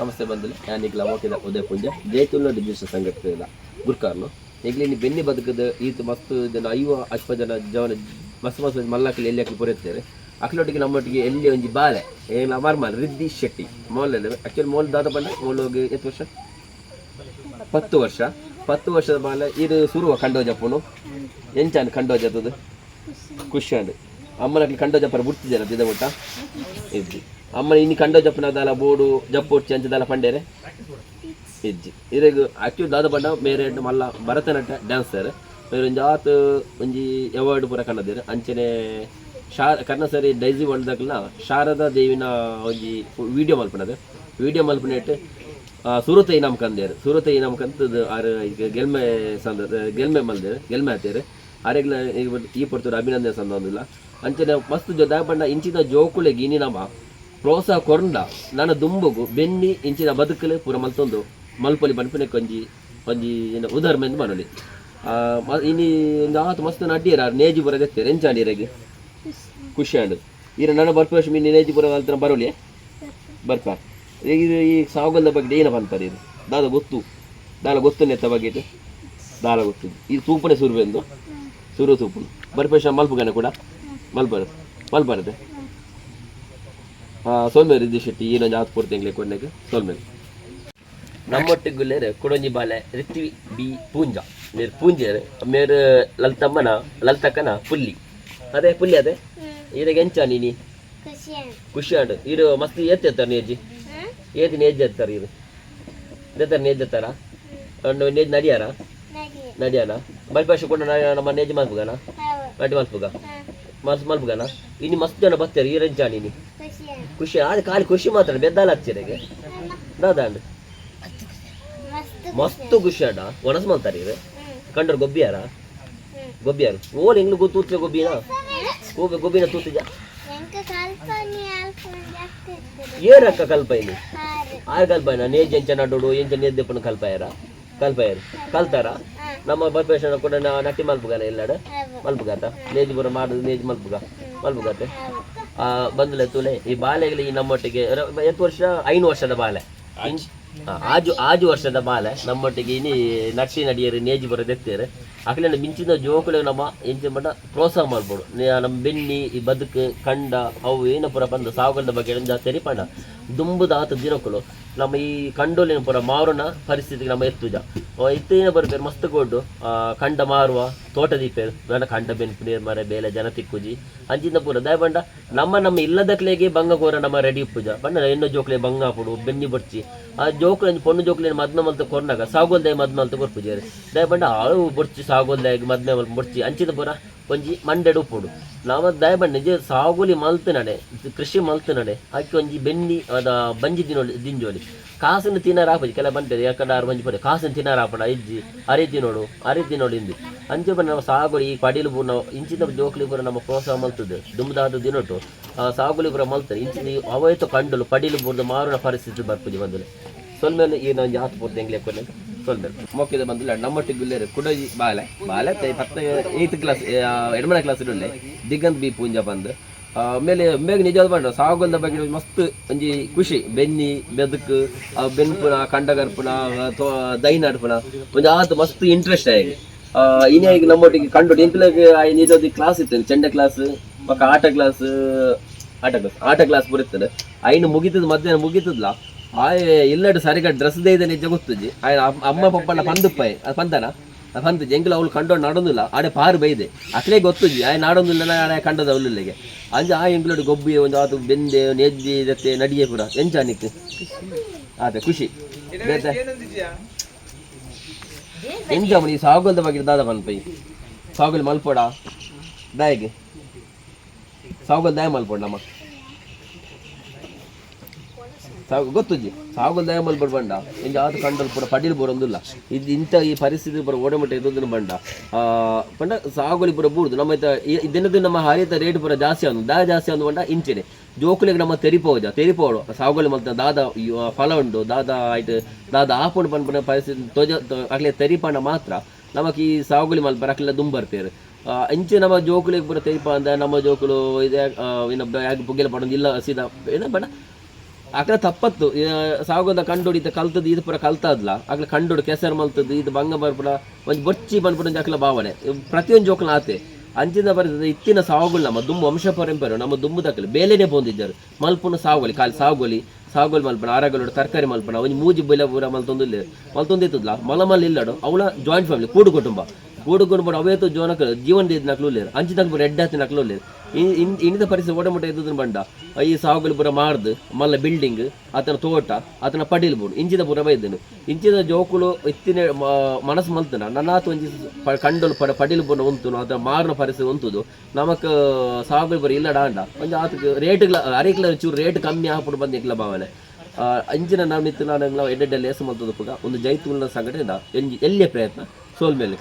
ನಮಸ್ತೆ ಬಂದಿಲ್ಲ ನಾನು ಈಗ ಲವಕಿದ ಉದಯ ಪುಂಜ. ಜೈತುಲ್ಲ ರಿಜಿಸ್ಟರ್ ಸಂಘಟನೆಯಿಂದ ಗುರ್ಕಾರ್ನು. ಈಗಲಿ ಬೆನ್ನಿ ಬದುಕದ ಈತ ಮಸ್ತ್ ಜನ ಐವ ಅಲ್ಪ ಜನ, ಜವನ ಮಸ್ತ್ ಮಸ್ತ್ ಮಲ್ಲಾಕಲಿ ಎಲ್ಲಿ ಹಾಕಿ ಪೊರೆಯುತ್ತೇವೆ ಅಕ್ಲೊಟ್ಟಿಗೆ ನಮ್ಮೊಟ್ಟಿಗೆ ಎಲ್ಲಿ ಒಂಜಿ ಬಾಲೆ? ಏನು ಅಮರ್ಮಾಲ್, ರಿದ್ದಿ ಶೆಟ್ಟಿ. ಮೋಲ್ ಆಕ್ಚುಲಿ ಮೋಲ್ ದಾದ ಬಂದ? ಮೋಲ್ ಹೋಗಿ ಎಷ್ಟು ವರ್ಷ? ಪತ್ತು ವರ್ಷ. ಪತ್ತು ವರ್ಷದ ಬಾಲೆ ಇದು ಸುರುವ ಕಂಡೋಜಪ್ಪನು ಎಂಚಾನ್ ಖುಷಿ ಖುಷಿಯಾಡು ಅಮ್ಮನಕ್ಲಿ ಕಂಡೋಜಪ್ಪನ ಬುಡ್ತಿದ್ದಾರೆ ದಿದ ಊಟ ಇದ್ದಿ. ಅಮ್ಮನ ಇನ್ನು ಕಂಡೋಜಪ್ಪನ ದಾಲ ಬೋಡು, ಜಪ್ಪು ಉಚ್ಚಿ ಅಂಚದಾಲ ಪಂಡೇರೆ ಇಜ್ಜಿ ಇರೆಗ್ ಆಕ್ಟಿವ್ ದಾದ ಪಂಡ ಮೇರೆ ಮಲ್ಲ ಭರತನಾಟ್ಯ ಡ್ಯಾನ್ಸರ್ ಮೇರೆ ಒಂಜಿ ಆತ್ ಒಂಜಿ ಅವಾರ್ಡ್ ಪೂರ ಕನ್ನದಿರು ಅಂಚನೆ ಶಾ, ಕರ್ಣಸರಿ ಡೈಸಿ ವರ್ಲ್ಡ್ದಾಗಲ ಶಾರದಾ ದೇವಿನ ಒಂಜಿ ವಿಡಿಯೋ ಮಲ್ಪನದು. ವಿಡಿಯೋ ಮಲ್ಪನಿಟ್ಟು ಸೂರತ ಇನಾಮ್ ಕಂದೇರು ಸೂರತ ಇನಾಮ್ ಕಂತದ್ದು ಆರು ಗೆಲ್ಮೆ ಸಂದ, ಗೆಲ್ಮೆ ಮಲ್ದೇರು, ಗೆಲ್ಮೆ ಆತೇರು. ಆರೆಗ್ಲ ಈ ಪಡ್ತರು ಅಭಿನಂದನೆ ಸಂದಿಲ್ಲ ಅಂಚನೆ ಮಸ್ತ್ ಜೊ ದಾಪಂಡ ಇಂಚಿನ ಜೋಕುಳೆ ಇನಿ ನಮ್ಮ ಪ್ರೋತ್ಸಾಹ ಕೊರಂಡ. ನನ್ನ ದುಂಬುಗು, ಬೆನ್ನಿ, ಇಂಚಿನ ಬದುಕಲೆ ಪೂರ ಮಲ್ತೊಂದು. ಮಲ್ಪೊಲಿ ಬನ್ಪನೆ ಒಂಜಿ ಒಂಜಿ ಉದಾಹರಣೆ ಮನೊಲಿ ಇನಿ ಒಂದು ಆತು ಮಸ್ತ್ ನಡ್ಡಿಯರ ನೇಜಿ ಬರ ದೆತ್ತೇರು ಎಂಚಾಡಿಯರೆಗೆ ಖುಷಿ ಆಂಡು ಈಗ ನನ್ನ ಬರ್ಪೇಶ್ ಮೀನು ನೇಜಿ ಬರ ಅಲ್ತರ ಬರೋಲಿ ಬರ್ಪ. ಈಗ ಇದು ಈ ಸಾಗಲ್ದ ಬಗ್ಗೆ ಏನ ಬಂತಾರೆ ಇದು? ದಾದ ಗೊತ್ತು. ದಾಲ ಗೊತ್ತು ನೆತ್ತ ಬಗ್ಗೆ ದಾಳ ದಾಲ ಗೊತ್ತು ಇದು ಸೂಪನೆ ಸುರುವೆಂದು ಸುರು ಸೂಪು ಬರ್ಪೇಶ ಮಲ್ಪುಗಾನೆ ಕೂಡ? ಮಲ್ಪರು ಮಲ್ಪರದೆ ಸೋಲ್ಮೇರಿ ಇದ್ದಿ ಶೆಟ್ಟಿ ಏನೊಂದು ಆತು ಪೂರ್ತಿ ಎಂಗ್ಲೆ ಕೊನೆಗೆ ನಮ್ಮೊಟ್ಟಿ ನಮ್ಮೊಟ್ಟಿಗುಲ್ಲೇರೆ ಕುಡೊಂಜಿ ಬಾಲೆ ರಿತ್ವಿ ಬಿ ಪೂಂಜ. ಮೇರ್ ಪೂಂಜೆ ಮೇರ್ ಲಲ್ತಮ್ಮನ ಲಲ್ತಕ್ಕನ ಪುಲ್ಲಿ. ಅದೇ ಪುಲ್ಲಿ ಅದೇ? ಇದಾಗ ಎಂಚ ನೀನಿ? ಖುಷಿ ಆಡು ಇರು ಮಸ್ತ್ ಏತ್ ಎತ್ತಾರ ನೇಜಿ ಏತಿ ನೇಜ್ ಎತ್ತಾರ ಇರು ಎತ್ತಾರ ನೇಜ್ ಎತ್ತಾರ? ಒಂದು ನೇಜ್ ನಡಿಯಾರ? ನಡಿಯಾನ? ಬಲ್ಪಾಶ ಕೊಂಡು ನಮ್ಮ ನೇಜ್ ಮಲ್ಪುಗನ ನಡಿ ಮಲ್ಪುಗ ಮಲ್ಸ್ ಮಲ್ಪುಗನ ಇನ್ನು ಮಸ್ತ್ ಜನ ಬರ್ತಾರೆ ಈ ರಂಜಾ ನೀನು ಖುಷಿ ಆದ್ರೆ ಖಾಲಿ ಖುಷಿ ಮಾತ್ರ ಬೆದ್ದಾಲ ಹಚ್ಚಿರಗೆ ದಾದಾಂಡ್ ಮಸ್ತ್ ಖುಷಿ ಆಡ ಒಣಸ್ ಮಲ್ತಾರೆ ಇವೆ ಕಂಡ್ರು ಗೊಬ್ಬಿಯಾರ ಗೊಬ್ಬಿಯಾರು ಓಲ್ ಹೆಂಗ್ ಗೊತ್ತು ತೂತ್ಲೆ ಗೊಬ್ಬಿನ ಹೋಗ ಗೊಬ್ಬಿನ ತೂತಿಜ ಏನಕ್ಕ ಕಲ್ಪ ಇಲ್ಲಿ ಆರು ಕಲ್ಪಾಯನ ನೇಜ್ ಎಂಚ ನಡುಡು ಎಂಚ ನೇದ್ದಪ್ಪನ ಕಲ್ಪ ಯಾರು ಕಲ್ತಾರ ನಮ್ಮ ಬಲ್ಪೇಶನ ಕೂಡ ನಾವು ನಟ್ಟಿ ಮಲ್ಪುಗನ ಎಲ್ಲಾಡ? ಮಲ್ಪುಗಾತ? ನೇಜ್ ಬರ ಮಾಡುದು ನೇಜ್ ಮಲ್ಪುಗ. ಮಲ್ಪುಗಾತೆ? ಆ ಬಂದ್ಲೆ ತುಲೆ ಈ ಬಾಲೆಗಳು ಈ ನಮ್ಮೊಟ್ಟಿಗೆ ಎತ್ತು ಎಷ್ಟು ವರ್ಷ? ಐನು ವರ್ಷದ ಬಾಲೆ ಆ, ಆಜು ಆಜು ವರ್ಷದ ಬಾಲೆ ನಮ್ಮೊಟ್ಟಿಗೆ ಇನಿ ನಟ್ಟಿ ನಡಿಯರು ನೇಜ್ ಬರೋದೆತ್ತೇರು ಅಕ್ಲಿಂದ ಮಿಂಚಿನ ಜೋಕುಲೆ ನಮ್ಮ ಎಂಚಿನ ಮಟ್ಟ ಪ್ರೋತ್ಸಾಹ ಮಾಡ್ಬೋದು. ನಮ್ಮ ಬೆನ್ನಿ, ಈ ಬದುಕು, ಕಂಡ, ಅವು ಏನು ಪುರ ಬಂದು ಸಾವುಗಲ್ದ ಬಗ್ಗೆ ಜಾಸ್ತಿ ತೆರಿಪಂಡ ದುಂಬುದ ಆತ ದಿನಕ್ಕಳು ನಮ್ಮ ಈ ಕಂಡೋಲಿನ ಪುರ ಮಾರುನ ಪರಿಸ್ಥಿತಿಗೆ ನಮ್ಮ ಎತ್ತುಜ. ಇತ್ತೇನ ಬರ್ಬೇಕು ಮಸ್ತ್ ಕೊಡ್ಡು ಕಂಡ ಮಾರುವ ತೋಟ ದೀಪೇರು ನನ್ನ ಕಂಡ ಬೆನ್ಪುನೀರ್ ಮರ, ಬೇಲೆ ಜನ ತಿಕ್ಕುಜಿ. ಅಂಚಿಂದ ಪೂರ ದಯ ಬಂಡ ನಮ್ಮ ನಮ್ಮ ಇಲ್ಲದಕ್ಲೆಗೆ ಬಂಗ ಕೋರ ನಮ್ಮ ರೆಡಿ ಪೂಜ ಬಣ್ಣ ಎಣ್ಣೆ ಜೋಕ್ಲೆ ಬಂಗ ಹಾಪುಡು ಬೆನ್ನಿ ಬಡ್ಚಿ. ಆ ಜೋಕ್ಲೆ ಪೊಣ್ಣು ಜೋಕ್ಲೆ ಮದ್ನ ಮಲ್ತ ಕೊರ್ನಾಗ ಸಾಗೋಲ್ದಾಯ ಮದ್ನ ಮಲ್ತ ಕೊರ್ಪುಜೇರಿ ದಯ ಬಂಡ ಆಳು ಬಡ್ಚಿ ಸಾಗೋಲ್ದಾಯ ಮದ್ಮೆ ಮಲ್ಪ ಮುಡ್ಚಿ, ಅಂಚಿದ ಪೂರ ಒಂಜಿ ಮಂಡೆಡು ಉಪ್ಪುಡು ನಾವ ದಯಬಂಡ ನಿಜ ಸಾಗುಲಿ ಮಲ್ತು ನಡೆ, ಕೃಷಿ ಮಲ್ತು ನಡೆ, ಆಕಿ ಒಂಜಿ ಬೆನ್ನಿ ಅದ ಬಂಜಿ ದಿನೋಲಿ ದಿಂಜೋಲಿ ಕಾಸಿನ ತಿನ್ನಾರ ಹಾಪಜಿ ಕೆಲ ಬಂಟೆ ಯಾಕಡೆ ಆರು ಬಂಜಿ ಪಡೆ ಕಾಸಿನ ತಿನ್ನಾರ ಹಾಪಡ ಇಜ್ಜಿ, ಅರೆ ತಿನ್ನೋಡು ಅರೆ ತಿನ್ನೋಡು ಇಂದು. ಅಂಚೆ ಬಂದ ನಾವು ಸಾಗುಲಿ, ಈ ಪಡಿಲು ಪೂರ ನಾವು ಇಂಚಿನ ಜೋಕ್ಲಿ ಪೂರ ನಮ್ಮ ಪ್ರೋತ್ಸಾಹ ಮಲ್ತದೆ, ದುಮ್ದಾದ ಆ ಸಾಗುಲಿ ಪೂರ ಮಲ್ತಾರೆ. ಇಂಚಿನ ಅವೈತು ಕಂಡಲು ಪಡಿಲು ಪೂರ್ದು ಮಾರುನ ಪರಿಸ್ಥಿತಿ ಬರ್ಪುಜಿ ಬಂದಲೆ. ಸೊಲ್ಮೇಲೆ ಈ ನಾನು ಜಾತ್ ಪೂರ್ತಿ ಹೆಂಗ್ಲೇ ಕೊನೆ ಸೊಲ್ಮೇಲೆ ಮೊಕ್ಕಿದ ಬಂದಿಲ್ಲ ನಮ್ಮೊಟ್ಟಿಗೆ ಗುಲ್ಲೇರು ಕುಡಜಿ ಬಾಲೆ. ಬಾಲೆ ತೈ ಪತ್ತ ಏಯ್ತ್ ಕ್ಲಾಸ್ ಎರಡನೇ ಕ್ಲಾಸ್ ಇಡಲೆ ದಿಗಂತ್ ಬಿ ಪೂಂಜ ಬಂದು ಆಮೇಲೆ ಬೇಗ ನಿಜವಾದ ಬಂಡ ಸಾಗುಲ್ದ ಬಗ್ಗೆ ಮಸ್ತ್ ಒಂಜಿ ಖುಷಿ. ಬೆನ್ನಿ, ಬೆದಕು ಬೆನ್ಪುನ, ಕಂಡಗರ್ಪುನ ದೈನ ಒಂದು ಆತ ಮಸ್ತ್ ಇಂಟ್ರೆಸ್ಟ್ ಆಗಿ ಇನ್ನೇ ಈಗ ನಮ್ಮೊಟ್ಟಿಗೆ ಕಂಡು ಎಂಕ್ಲೆಗ್ ನಿಜವಾದ ಕ್ಲಾಸ್ ಇತ್ತು ಚೆಂಡ ಕ್ಲಾಸ್ ಮಕ್ಕ ಆಟ ಕ್ಲಾಸ್ ಆಟ ಕ್ಲಾಸ್ ಆಟ ಕ್ಲಾಸ್ ಬರುತ್ತದೆ ಐನು ಮುಗಿತದ ಮಧ್ಯಾಹ್ನ ಮುಗಿತದ್ಲ? ಆಯ್ ಇಲ್ಲಡು ಸರಿಗ ಡ್ರೆಸ್ ದೇದ ನಿಜ ಗೊತ್ತುಜಿ. ಆಯ್ ಅಮ್ಮ ಪಪ್ಪನ ಪಂದುಪ್ಪಾಯ್ ಅದು ಪಂದನ? ಅದು ಪಂದು ಜಂಗಿಲ ಅವಳು ಕಂಡೋಡು ನಾಡೊಂದಿಲ್ಲ. ಆಡೆ ಪಾರು ಬೈದೆ. ಅಕ್ಲೇ ಗೊತ್ತುಜಿ ಆಯ್ ನಾಡೊಂದಿಲ್ಲ ಆಡೆ ಕಂಡದ ಅವಳಿಗೆ ಅಂಜ ಆ ಎಂಗ್ಲೋಡು ಗೊಬ್ಬಿ ಒಂದು ಆತು ಬೆಂದೆ ನೆಜ್ಜಿ ಜೊತೆ ನಡಿಗೆ ಪುರ. ಎಂಚ ನಿಕ್ಕು ಅದೇ ಖುಷಿ. ಎಂಜ ಮನಿ ಸಾಗುಲ್ದ ಬಗ್ಗೆ ದಾದ ಪನ್ಪೈ ಸಾಗುಲ್ ಮಲ್ಪೋಡ? ದಾಯಿಗೆ ಸಾಗುಲ್ ದಾಯ ಮಲ್ಪೋಡ ನಮ್ಮ. ಸಾಗು ಗೊತ್ತುಜ್ಜಿ ಸಾಗುಲ್ ದಯ ಮಲ್ಪಡ್ ಬಂಡ ಇಂಜ ಆತ ಕಂಡಲ್ ಪೂರ ಪಡಿಲ್ ಬರೋದಿಲ್ಲ ಇದು ಇಂಥ ಈ ಪರಿಸ್ಥಿತಿ ಪೂರ ಓಡಮಟ್ಟ ಇರೋದನ್ನ ಬಂಡ. ಪಂಡ ಸಾಗುಲಿ ಪೂರ ಬೂಡುದು. ನಮ್ಮ ದಿನದ ನಮ್ಮ ಹಾರಿತ ರೇಟ್ ಪೂರ ಜಾಸ್ತಿ ಆನು ದಾ ಜಾಸ್ತಿ ಆನು ಬಂಡ ಇಂಚಿನೆ. ಜೋಕುಲಿಗೆ ನಮ್ಮ ತೆರಿಪೋದ. ತೆರಿಪೋಡು. ಸಾಗುಲಿ ಮತ್ತೆ ದಾದ ಫಲ ಉಂಡು ದಾದ ಆಯ್ತು, ದಾದ ಆಪುಂಡು ಬಂದ ಪರಿಸ್ಥಿತಿ ತೊಜ ಅಕ್ಲೆ ತೆರಿಪಂಡ ಮಾತ್ರ. ನಮಕ್ ಈ ಸಾಗುಲಿ ಮಲ್ಪರ ಅಕ್ಲೆಲ್ಲ ದುಂಬರ್ತೇರು ಇಂಚೆ ನಮ್ಮ ಜೋಕುಲಿಗೆ ಪೂರ ತೆರಿಪ ಅಂದ, ನಮ್ಮ ಜೋಕುಲು ಇದೆ ಇನ್ನೊಬ್ಬ ಯಾಕೆ ಬುಗ್ಗೆಲ್ಲ ಪಡೋದು ಇಲ್ಲ ಸೀದಾ. ಏನೋ ಬಡ ಅಕ್ಲ ತಪ್ಪತ್ತು. ಸಾಗೋದ ಕಂಡೊಡಿತ ಕಲ್ತದ್ದು ಇದು ಪುರ ಕಲ್ತಾದ್ಲ. ಅಕ್ಲ ಕಂಡುಡು ಕೆಸರು ಮಲ್ತದ್ದು, ಇದು ಬಂಗ ಬರ್ಪುರ, ಒಂದು ಬೊಚ್ಚಿ ಬಂದ್ಬಿಟ್ಟು ಅಕ್ಲ ಭಾವನೆ. ಪ್ರತಿಯೊಂದು ಜೋಕ್ಲ ಆತೆ. ಅಂಚಿನ ಬರ್ತದೆ ಇತ್ತಿನ ಸಾವುಗಳು ನಮ್ಮ ದುಂಬು ವಂಶ ಪರಂಪರೆ ನಮ್ಮ ದುಂಬು ದಾಖಲೆ. ಬೇಲೆನೆ ಬಂದಿದ್ದರು. ಮಲ್ಪುನ ಸಾವುಗಳಿ ಕಾಲಿ ಸಾವುಗಳಿ ಸಾವುಗಳು ಮಲ್ಪಣ ಆರಗಲೋಡು ತರಕಾರಿ ಮಲ್ಪಣ ಒಂಜಿ ಮೂಜಿ ಬೈಲ ಪೂರ ಮಲ್ತೊಂದಿಲ್ಲ ಮಲ್ತೊಂದಿತ್ತದ್ಲ? ಮಲ ಮಲ್ ಇಲ್ಲಡು ಅವಳ ಜಾಯಿಂಟ್ ಫ್ಯಾಮಿಲಿ ಕೂಡು ಕುಟುಂಬ ಅವೇತು ಜೋನಕ ಜೀವನ ಇದ್ ನಕ್ಲು ಲೇರು ಅಂಚಿ ತಕ್ಕ ರೆಡ್ ಹತ್ತಿ ನಕ್ಲು ಲೇರು ಇನ್ನಿದ ಪರಿಸ್ಥಿತಿ ಓಡಮುಟ ಎದ್ದು ಬಂಡ ಈ ಸಾವುಗಳು ಪೂರ ಮಾರ್ದು ಮಲ್ಲ ಬಿಲ್ಡಿಂಗ್ ಆತನ ತೋಟ, ಆತನ ಪಡೀಲ್ ಬೋಡು ಇಂಚಿದ ಪೂರ ಬೈದನು ಇಂಚಿದ ಜೋಕುಲು ಇತ್ತಿನ ಮನಸ್ಸು ಮಲ್ತನ ನನ್ನಾತು ಒಂಜಿ ಕಂಡಲು ಪಡ ಪಡೀಲ್ ಬೋಡ ಉಂತುನು ಆತ ಮಾರುನ ಪರಿಸ್ಥಿತಿ ಉಂತುದು. ನಮಕ್ ಸಾವುಗಳು ಪೂರ ಇಲ್ಲಡ ಅಂಡ ಒಂಜಿ ಆತಕ್ಕೆ ರೇಟ್ಗಳ ಅರೆಕ್ಲ ಚೂರು ರೇಟ್ ಕಮ್ಮಿ ಹಾಪುಡು ಬಂದಿಕ್ಲ ಭಾವನೆ. ಅಂಚಿನ ನಾವು ನಿತ್ತು ನಾನು ಎಡ್ಡೆಡ್ಡೆ ಲೇಸ ಮಲ್ತದ ಪುಗ, ಒಂದು ಜೈತೂಲ್ನ ಸಂಘಟನೆ ಎಂಜಿ ಎಲ್ಲಿಯ ಪ್ರಯತ್ನ? ಸೋಲ್ ಮೇಲೆ